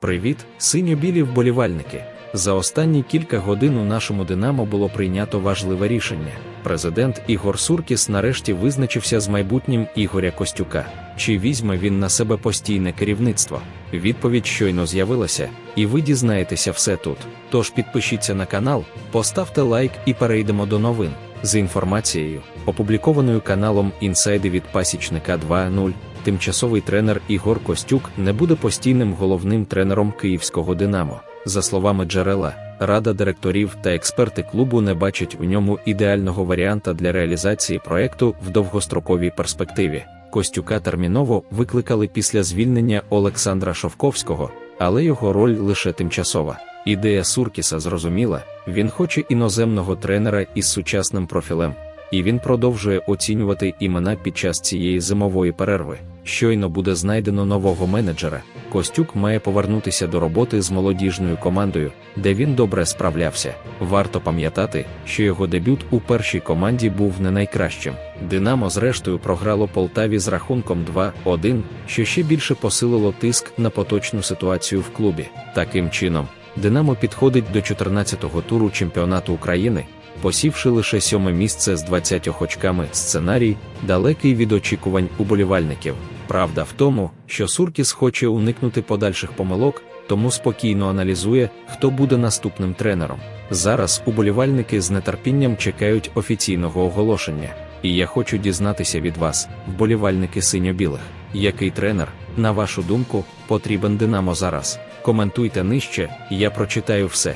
Привіт, синьо-білі вболівальники. За останні кілька годин у нашому Динамо було прийнято важливе рішення. Президент Ігор Суркіс нарешті визначився з майбутнім Ігоря Костюка. Чи візьме він на себе постійне керівництво? Відповідь щойно з'явилася, і ви дізнаєтеся все тут. Тож підпишіться на канал, поставте лайк і перейдемо до новин. З інформацією, опублікованою каналом Інсайди від пасічника 2.0, тимчасовий тренер Ігор Костюк не буде постійним головним тренером київського Динамо. За словами джерела, рада директорів та експерти клубу не бачать у ньому ідеального варіанта для реалізації проекту в довгостроковій перспективі. Костюка терміново викликали після звільнення Олександра Шовковського, але його роль лише тимчасова. Ідея Суркіса зрозуміла, він хоче іноземного тренера із сучасним профілем, і він продовжує оцінювати імена під час цієї зимової перерви. Щойно буде знайдено нового менеджера. Костюк має повернутися до роботи з молодіжною командою, де він добре справлявся. Варто пам'ятати, що його дебют у першій команді був не найкращим. Динамо, зрештою, програло Полтаві з рахунком 2-1, що ще більше посилило тиск на поточну ситуацію в клубі. Таким чином, Динамо підходить до 14-го туру чемпіонату України, посівши лише сьоме місце з 20 очками сценарій, далекий від очікувань уболівальників. Правда в тому, що Суркіс хоче уникнути подальших помилок, тому спокійно аналізує, хто буде наступним тренером. Зараз уболівальники з нетерпінням чекають офіційного оголошення. І я хочу дізнатися від вас, вболівальники синьо-білих, який тренер, на вашу думку, потрібен Динамо зараз. Коментуйте нижче, я прочитаю все.